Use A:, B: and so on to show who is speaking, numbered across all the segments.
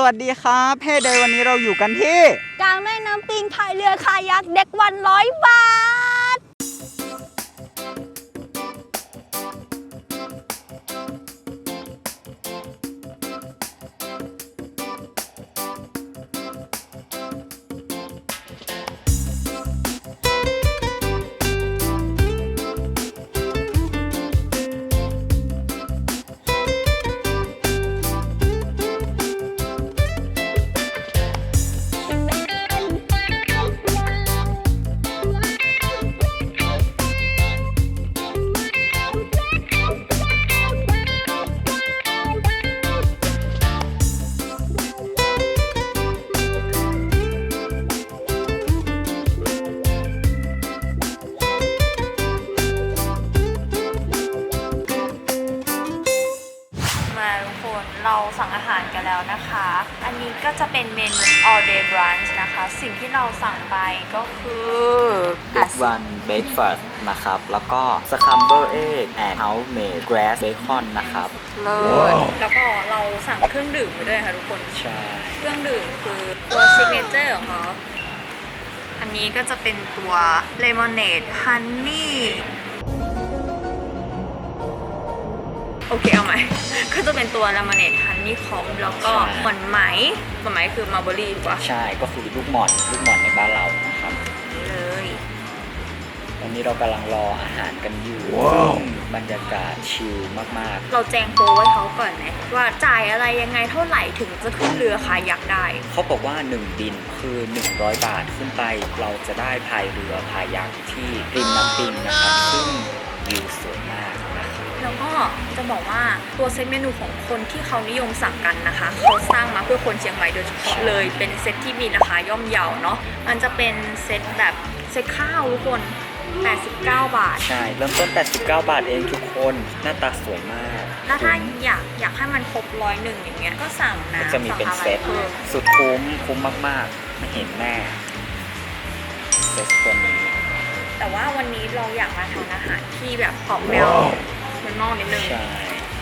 A: สวัสดีครับเพ่เดย์วันนี้เราอยู่กันที่
B: กลางแม่น้ำปิงพายเรือคายักเด็กวันร้อยบาท
C: นเราสั่งอาหารกันแล้วนะคะ อันนี้ก็จะเป็นเมนู all day brunch นะคะ สิ่งที่เราสั่งไปก็คือ
A: Big One Breakfast นะครับ แล้วก็ Scramble Egg and House-made Grass Bacon นะครับ
C: เลิศแล้วก็เราสั่งเครื่องดื่มไปด้วยค่ะทุกคน
A: ใช่
C: เครื่องดื่มคือตัวซิกเนเจอร์ของเขาอันนี้ก็จะเป็นตัวเล โอเคเอาใหม่ ก็จะเป็นตัวเลมอนเนดฮันนี่คอมแล้วก็หม่อนไหมหม่อนไหมคือมาร์เบอรี่ถูกปะ
A: ใช่ก็คือลูกหม่อนลูกหม่อนในบ้านเรานะครับ
C: นี่เลย
A: วันนี้เรากำลังรออาหารกันอยู่ซึ่งบรรยากาศชิลมาก
C: เราแจ้งโปรไว้เขาก่อนไหมว่าจ่ายอะไรยังไงเท่าไหร่ถึงจะขึ้นเรือคายักได้
A: ๆเขาบอกว่า 1 บินคือ 100 บาทขึ้นไป เราจะได้พายเรือพายักที่ริมน้ำปิงนะครับซึ่งวิวสวยมากนะครับ
C: แล้วก็จะบอกว่าตัวเซตเมนูของคนที่เขานิยมสั่งกันนะคะเขาสร้างมาเพื่อคนเชียงใหม่โดยเฉพาะเลยเป็นเซตที่มีราคาย่อมเยาเนาะมันจะเป็นเซตแบบเซตข้าวทุกคน 89 บาท
A: ใช่ เริ่มต้น 89 บาทเองทุกคน หน้าตาสวยมาก
C: แล้วถ้าอยากอยากให้มันครบร้อยหนึ่งอย่างเงี้ยก็สั่งนะ
A: ก็จะมีเป็น
C: สั่ง
A: เซ
C: อะไร
A: ต
C: เพิ่ม
A: สุดคุ้มคุ้มมากๆ ไม่เห็นแม่เซตตัวนี้
C: แต่ว่าวันนี้เราอยากมาทานอาหารที่แบบออกแนวมั นนอกนิดนึง
A: ใช่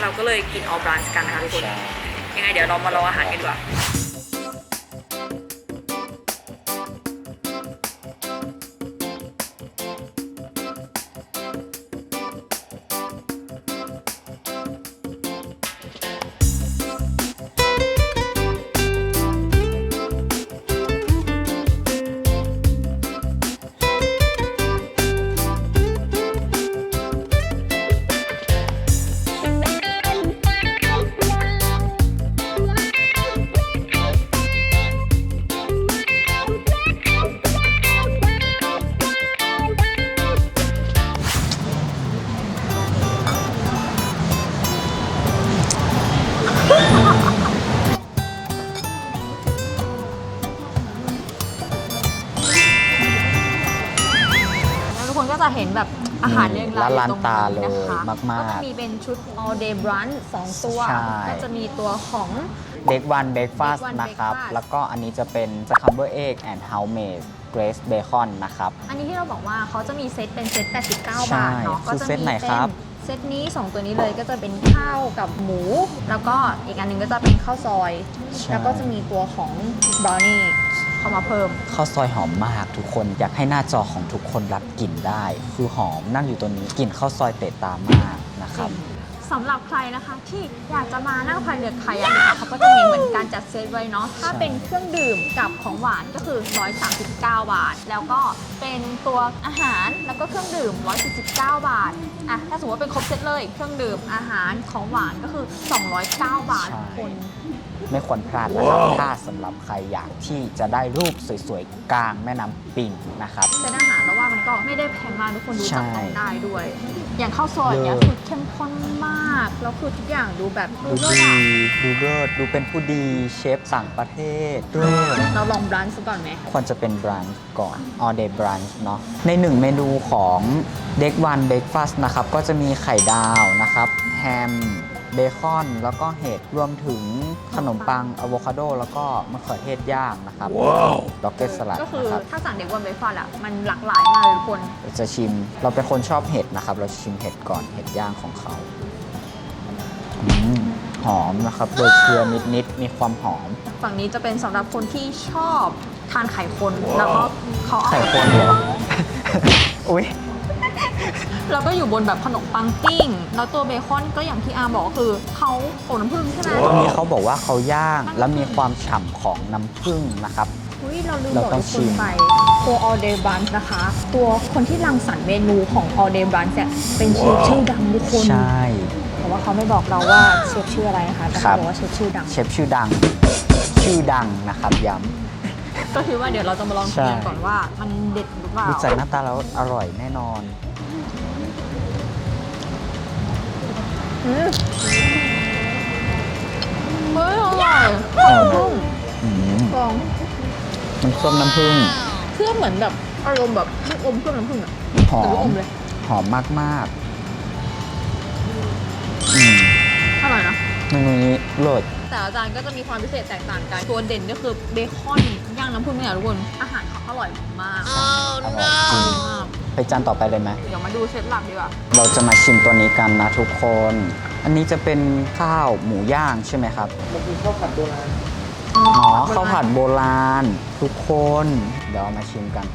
C: เราก็เลยกินออบรันส์กันนะคะทุกคน
A: ใช่
C: ยังไงเดี๋ยวเรามาลองอาหารกันดีกว่า
B: จะเห็นแบบอาหารเรียงรายอยู่ตรง
A: ละลานตา
B: นี้นะคะ
A: เลยมากๆ
B: ก็จะมีเป็นชุด all day brunch สองตัว
A: ใช่
B: ก็จะมีตัวของ
A: เบ k วันเบ k ฟาส
B: Bake One
A: นะครับ
B: Breakfast
A: แล้วก็อันนี้จะเป็น Scramble Egg and House-made Grace Bacon นะครับ
B: อันนี้ที่เราบอกว่าเขาจะมีเซตเป็นเซต 89
A: ใช่
B: บาทเนาะ
A: คือ
B: ก็จะ
A: เซต
B: มี
A: ไหน
B: เป็
A: ครับ
B: เซตนี้ 2 ตัวนี้เลยก็จะเป็นข้าวกับหมู แล้วก็อีกอันหนึงก็จะเป็นข้าวซอย
A: ใช่
B: แล้วก็จะมีตัวของบราวนี่ เข้ามาเพิ่ม
A: ข้าวซอยหอมมากทุกคนอยากให้หน้าจอของทุกคนรับกลิ่นได้ คือหอมนั่งอยู่ตัวนี้กลิ่นข้าวซอยเตะตามากนะครับ
B: สำหรับใครนะคะที่อยากจะมานั่งพายเรือคายักนะคะเขาก็จะมีเหมือนการจัดเซตไว้เนาะถ้า
A: ใช่
B: เป็นเครื่องดื่มกับของหวานก็คือ 139 บาท แล้วก็เป็นตัวอาหารแล้วก็เครื่องดื่ม 149 บาทอะถ้าสมมติว่าเป็นครบเซตเลยเครื่องดื่มอาหารของหวานก็คือ 209 บาททุกคน
A: ไม่ควรพลาดนะครับ ถ้าสำหรับใครอยากที่จะได้รูปสวยๆ กลางแม่น้ำปิงนะครับ
B: เป็นอาหารแล้วว่ามันก็ไม่ได้แพงมากทุกคนดู
A: ใช่
B: จับต้องได้ด้วย อย่างข้าวซอยเนี้ย
A: เลิศ
B: คือเข้มข้นมากแล้วคือทุกอย่างดูแบบดู
A: ดู
B: เลิศ
A: ดี
B: อะ
A: ดูเลิศดูเป็นผู้ดีเชฟต่างประเทศเลิศ
B: เราลองบรันซ์ก่อนไหม
A: ควรจะเป็นบรันช์ก่อน all day brunch เนาะในหนึ่งเมนูของ Deck One Breakfast นะครับ ก็จะมีไข่ดาวนะครับ แฮมเบคอนแล้วก็เห็ดรวมถึงขนมปังอะโวคาโดแล้วก็มะเขือเทศย่างนะครับล็อกเก็ตสลัด
B: ก็คือ
A: นะครับ
B: ถ้าสั่งเด็กวันเบฟาร์อะมันหลากหลายมากเลยทุกคน
A: เราจะชิมเราเป็นคนชอบเห็ดนะครับ เราชิมเห็ดก่อนเห็ดย่างของเขา อืมหอมนะครับ โดยเกลือนิดๆมีความหอม
B: ฝั่งนี้จะเป็นสำหรับคนที่ชอบทานไข่คนแล้วก็เขาเอา
A: ไข่คนเหรอ อุ้ย
B: แล้วก็อยู่บนแบบขนมปังปิ้ง แล้วตัวเบคอนก็อย่างที่อาบอกก็คือเขาโขนน้ำผึ้งใช่ไหม
A: ตรงนี้เขาบอกว่าเขาย่างแล้วมีความฉ่ำของน้ำผึ้งนะครับ
B: อุ้ยเราลืม
A: เรา
B: บอก
A: ต้อ
B: ทุ
A: ง
B: ก
A: ชิ
B: คน
A: ม
B: ไปตัว all day brunch นะคะ ตัวคนที่รังสรรค์เมนูของ all day brunch เนี่ยเป็นเชฟชื่อดังทุกคน
A: ใช่
B: แต่ ว่าเขาไม่บอกเราว่าเชฟชื่ออะไรนะคะแต่
A: ครั
B: เขา
A: บ
B: บอกว่าเชฟชื่อดัง
A: เชฟชื่อดัง ชื่อดังนะครับย้
B: ก็คือว่าเดี๋ยวเราจะมาลอง
A: ใช่
B: กินก่อนว่ามันเด็ดหรือเปล่าำ
A: ดูจากหน้าตาแล้วอร่อยแน่นอน
B: อืมเฮ้ยอร่อย
A: อร่อยไหม
B: นุ่ม
A: อืม
B: ลอง
A: น้ำส้มน้ำผึ้ง
B: เครื่องเหมือนแบบอารมณ์แบบลูกอมเครื่องน้ำผึ้งอะ
A: หอ
B: แต่ลูกอ
A: ม
B: มเลย
A: หอมมากๆ อืม
B: อร่อยนะ
A: เมนูนี้เลิศ
B: แต่ละจานก็จะมีความพิเศษแตกต่างกัน ตัวเด่นก็คือเบคอนย่างน้ำผึ้งเนี่ยทุกคน อาหารเขาอร่อยมาก
A: อร่อยจริง
B: มาก
A: ไปจานต่อไปเลยไหม
B: เดี๋ยวมาดูเซตหลักดีกว่า
A: เราจะมาชิมตัวนี้กันนะทุกคน อันนี้จะเป็นข้าวหมูย่างใช่ไหมครับ
D: มันคือข้าวผัดโบราณ
A: อ๋อข้าวผัดโบราณ ทุกคน เดี๋ยวเอามาชิมกัน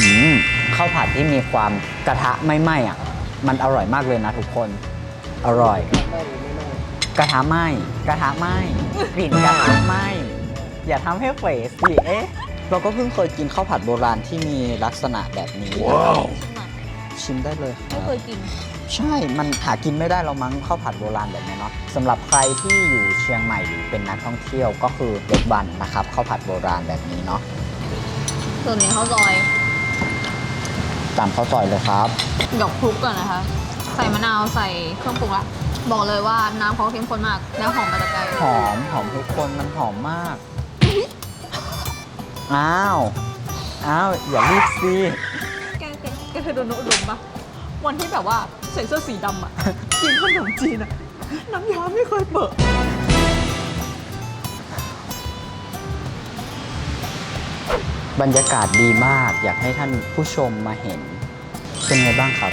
A: อืมข้าวผัดที่มีความกระทะไม่ไหม้อะ มันอร่อยมากเลยนะทุกคน อร่อย
D: ไม่ไม่ไม่
A: กระทะไหม้กระทะไหม้กลิ่นกระทะไหม้อย่าทำให้เฟสสิเอ๊ะเราก็เพิ่งเคยกินข้าวผัดโบราณที่มีลักษณะแบบนี้นะครับชิมได้เลยค
B: ไม่
A: รับ
B: เคยกิน
A: ใช่ มันหากินไม่ได้เรามั้งข้าวผัดโบราณแบบนี้เนาะสำหรับใครที่อยู่เชียงใหม่หรือเป็นนักท่องเที่ยวก็คือเด็กบันนะครับข้าวผัดโบราณแบบนี้เนาะ
B: ส่วนนี้ข้าวซอย
A: ตามข้าวซอยเลยครับ
B: ดอกคลุกก่อนนะคะ ใส่มะนาวใส่เครื่องปรุงละบอกเลยว่าน้ำเขาเข้มข้นมากแล้วหอมมาจากไกล
A: หอมหอมทุกคนมันหอมมาก อ้าว อ้าว อย่ารีบสิ
B: แกแกแกเคยโดนโนอุดมปะวันที่แบบว่าใส่เสื้อสีดำอะกินขนมจีนอะน้ำยาไม่เคยเปิด
A: บรรยากาศดีมากอยากให้ท่านผู้ชมมาเห็น เป็นไงบ้างครับ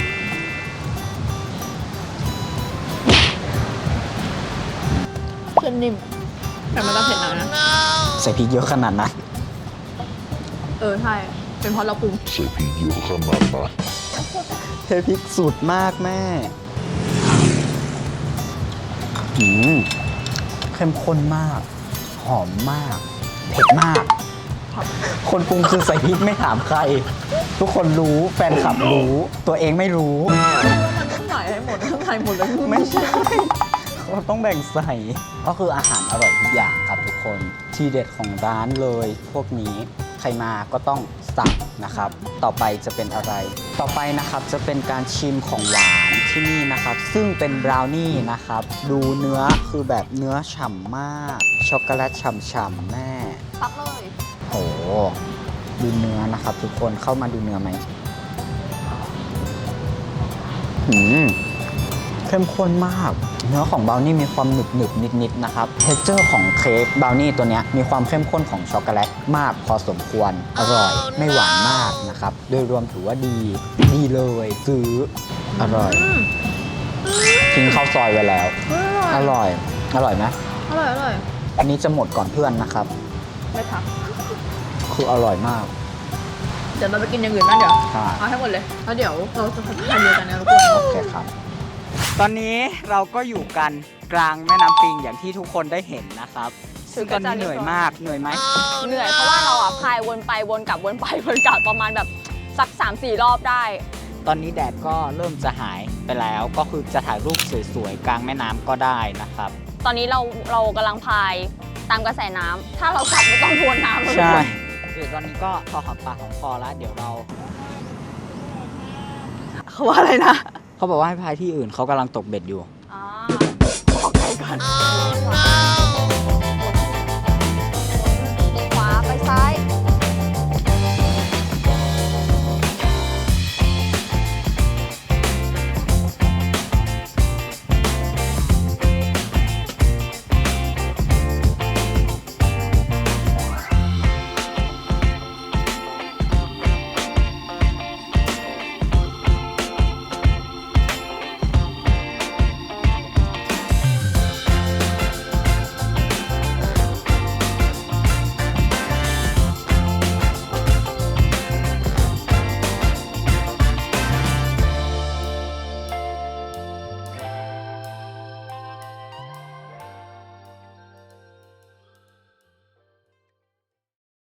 B: นนิ่มแต่มันจะเผ็ดหน่อยนะ
A: ใส่พริกเยอะขนาดนั้น
B: เออ ใช่ เป็นเพราะเราปรุง
E: ใส่พริกเยอะขนาดนั้น
A: เทพริกสูตรมากแม่หืมเข้มข้นมาก หอมมาก เผ็ดมาก คนปรุงคือใส่พริกไม่ถามใคร ทุกคนรู้แฟนคลับรู้ ตัวเองไม่รู้
B: มันต้องใส่ให้หมดต้องใส่หมดเลย
A: ไม่ใช่ เขาต้องแบ่งใส่ ก็คืออาหารอร่อยทุกอย่างครับทุกคน ทีเด็ดของร้านเลย พวกนี้ใครมาก็ต้องสั่งนะครับ ต่อไปจะเป็นอะไร ต่อไปนะครับจะเป็นการชิมของหวานที่นี่นะครับ ซึ่งเป็นบราวนี่นะครับ ดูเนื้อคือแบบเนื้อฉ่ำมาก ช็อกโกแลตฉ่ำๆแม่
B: ตักเลย
A: โอ้โหดูเนื้อนะครับ ทุกคนเข้ามาดูเนื้อไหมหืม เข้มข้นมาก เนื้อของบราวนี่มีความหนึบหนึบนิดนิดๆนะครับเทคเจอร์ของเค้กบราวนี่ตัวเนี้ยมีความเข้มข้นของช็อกโกแลตมากพอสมควรอร่อย ไม่หวานมากนะครับโดยรวมถือว่าดีดีเลยซื้ออร่อย
B: อืม
A: ทิ้งข้าวซอยไว้แล้ว
B: เฮ้ย
A: อร่อย อร่อยไหม
B: อร่อย อร่อย
A: อันนี้จะหมดก่อนเพื่อนนะครับ
B: ไม่ทัก
A: คืออร่อยมาก
B: เดี๋ยวเราไปกินอย่างอื่นบ้างเดี๋ยว
A: ใช่
B: เอาให้หมดเลย แล้วเดี๋ยวเราจะทานเดียวกันนะทุกคน
A: โอเคครับ ตอนนี้เราก็อยู่กันกลางแม่น้ำปิงอย่างที่ทุกคนได้เห็นนะครับ ซึ่งตอนนี้เหนื่อยมากเหนื่อยไหม
C: เหนื่อยเพราะว่าเราอะพายวนไปวนกลับวนไปวนกลับประมาณแบบสัก 3-4 รอบได้
A: ตอนนี้แดดก็เริ่มจะหายไปแล้วก็คือจะถ่ายรูปสวยๆกลางแม่น้ำก็ได้นะครับ
C: ตอนนี้เราเรากำลังพายตามกระแสน้ำถ้าเรากลับไม่ต้องทวนน้ำแล้วทุก
A: ใช่
C: คน
A: เดี๋ยวตอนนี้ก็พอหอมปากหอมคอแล้วเดี๋ยวเรา
C: เขาว่าอะไรนะ
A: เขาบอกว่าให้พายที่อื่นเขากำลังตกเบ็ดอยู่
C: อ๋อขอไกลก่อน